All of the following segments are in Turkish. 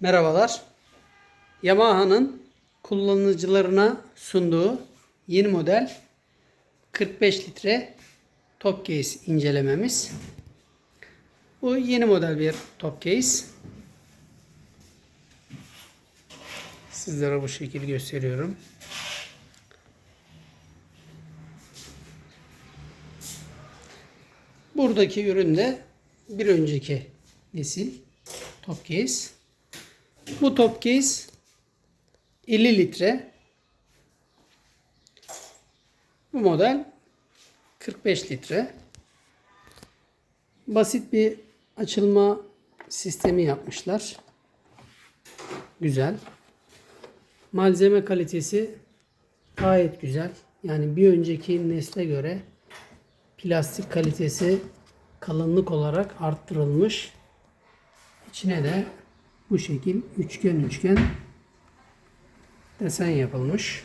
Merhabalar. Yamaha'nın kullanıcılarına sunduğu yeni model 45 litre top case incelememiz. Bu yeni model bir top case. Sizlere bu şekil gösteriyorum. Buradaki ürün de bir önceki nesil top case. Bu top case 50 litre. Bu model 45 litre. Basit bir açılma sistemi yapmışlar. Güzel. Malzeme kalitesi gayet güzel. Yani bir önceki nesle göre plastik kalitesi kalınlık olarak arttırılmış. İçine de bu şekil üçgen üçgen desen yapılmış.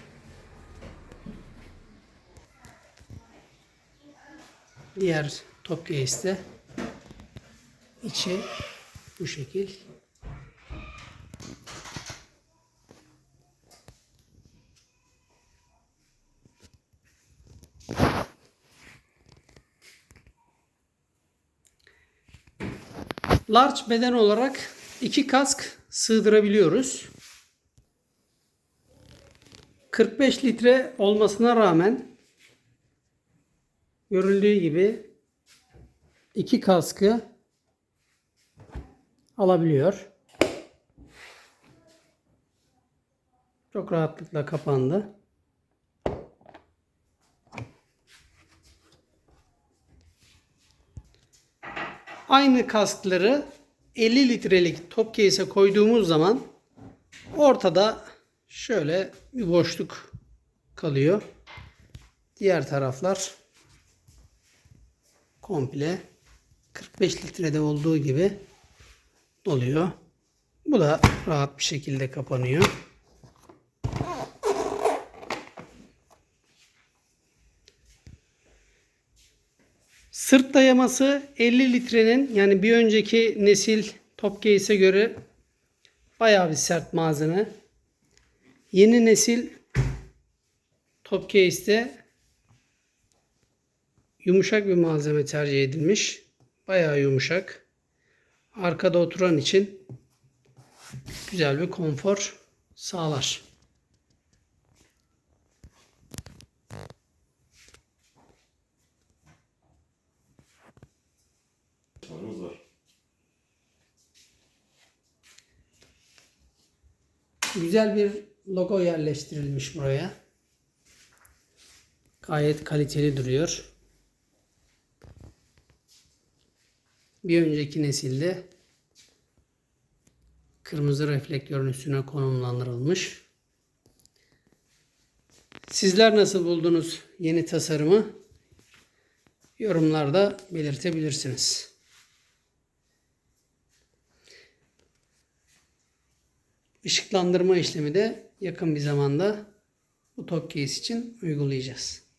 Diğer top case'de içi bu şekil. Large beden olarak iki kask sığdırabiliyoruz. 45 litre olmasına rağmen görüldüğü gibi iki kaskı alabiliyor. Çok rahatlıkla kapandı. Aynı kaskları 50 litrelik top case'e koyduğumuz zaman ortada şöyle bir boşluk kalıyor. Diğer taraflar komple 45 litrede olduğu gibi doluyor. Bu da rahat bir şekilde kapanıyor. Sırt dayaması 50 litrenin yani bir önceki nesil top case'e göre bayağı bir sert malzeme. Yeni nesil top case'te yumuşak bir malzeme tercih edilmiş. Bayağı yumuşak. Arkada oturan için güzel bir konfor sağlar. Güzel bir logo yerleştirilmiş buraya. Gayet kaliteli duruyor. Bir önceki nesilde kırmızı reflektörün üstüne konumlandırılmış. Sizler nasıl buldunuz yeni tasarımı? Yorumlarda belirtebilirsiniz. Işıklandırma işlemi de yakın bir zamanda bu top case için uygulayacağız.